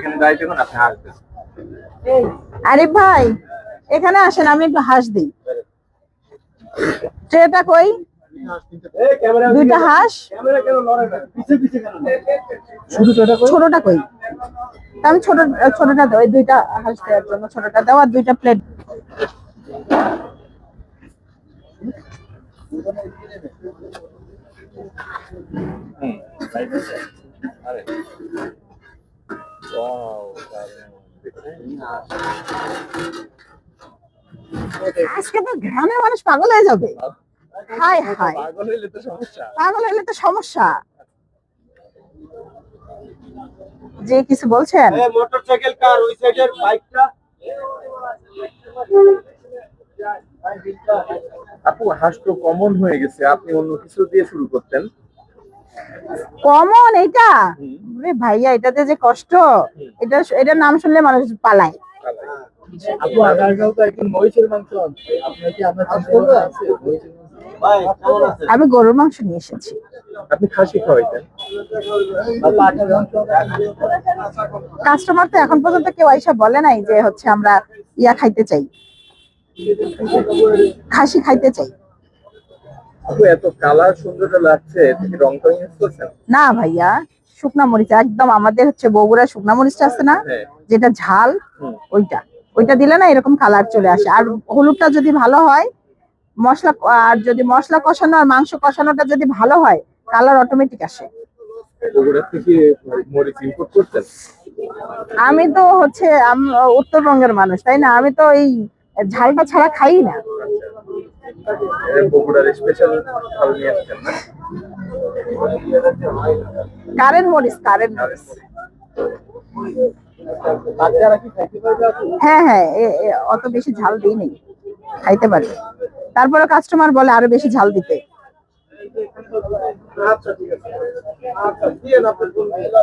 এখানে দাঁড়িয়ে থাকুন আপনি আসবেন আরে ভাই এখানে আসেন আমি একটু হাঁস দিই। ট্রেটা কই? দুইটা হাঁস? ছোটটা কই? তা আমি ছোট ছোটটা দাও এই দুইটা হাঁস দেওয়ার জন্য ছোটটা দাও আর দুইটা প্লেট। হুম আজকে তো গ্রামের মানুষ পাগল হয়ে যাবে। হাই হাই পাগল হইলে তো সমস্যা। পাগল হলে তো সমস্যা। যে কিছু বলছেন। মোটরসাইকেল কার ওই সাইডের বাইকটা আপু হাঁস তো কমন হয়ে গেছে। আপনি অন্য কিছু দিয়ে শুরু করতেন। কমন এটা ভাইয়া এটাতে যে কষ্ট এটা এটার নাম শুনলে মানুষ পালায়। আপু আগারগাঁও তো একদিন মহিষের মাংস। আনছে আপনার কি আপনার চিন্তা আছে? মহিষের মাংস? ভাই কেমন আছে আমি গরুর মাংস নিয়ে এসেছি। আপনি খাসি খাওয়াইতেন? বা পাঠার মাংস কাস্টমার তো এখন পর্যন্ত কেউ আইসা বলে নাই যে হচ্ছে আমরা ইয়া খাইতে চাই। খাসি খাইতে চাই। এত কালার সুন্দর লাগছে ইউজ করছেন? না ভাইয়া শুকনা মরিচ একদম আমাদের হচ্ছে বগুড়া শুকনা মরিচটা আছে না? হ্যাঁ। যেটা ঝাল ওইটা। ওইটা দিলে না এরকম কালার চলে আসে। আর হলুদটা যদি ভালো হয় মশলা আর যদি মশলা কষানো আর মাংস কষানোটা যদি ভালো হয় কালার অটোমেটিক আসে। আমি তো হচ্ছে উত্তরবঙ্গের মানুষ তাই না? আমি তো এই ঝালটা ছাড়া খাই না। বগুড়ার স্পেশাল ফল নিয়ে আসছেন না কারেন্ট মরিচ কারেন্ট মরিচ হ্যাঁ হ্যাঁ এ- এ অত বেশি ঝাল দিই নেই খাইতে পারবে। তারপরে কাস্টমার বলে আরও বেশি ঝাল দিতে। আচ্ছা আচ্ছা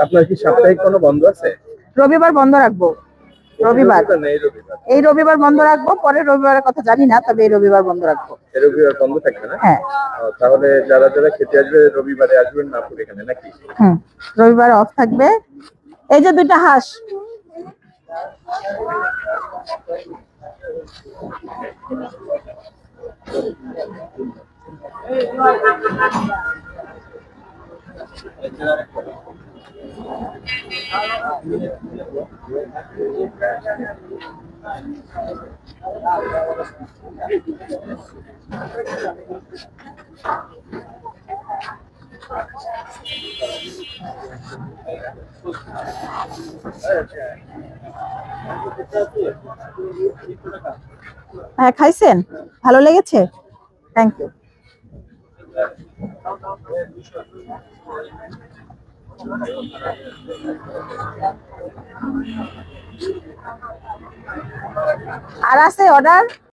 আপনার কি সাপ্তাহিক কোনো বন্ধ আছে? রবিবার বন্ধ রাখব। রবিবার। এই রবিবার বন্ধ রাখব পরে রবিবারের কথা জানি না তবে এই রবিবার বন্ধ রাখব। এই রবিবার বন্ধ থাকবে না? হ্যাঁ। তাহলে যারা যারা খেতে আসবে রবিবারে আসবেন না পুরো এখানে নাকি? হুম রবিবার অফ থাকবে। এই যে দুইটা হাঁস। হ্যাঁ খাইছেন? ভালো লেগেছে? থ্যাংক ইউ আর আছে অর্ডার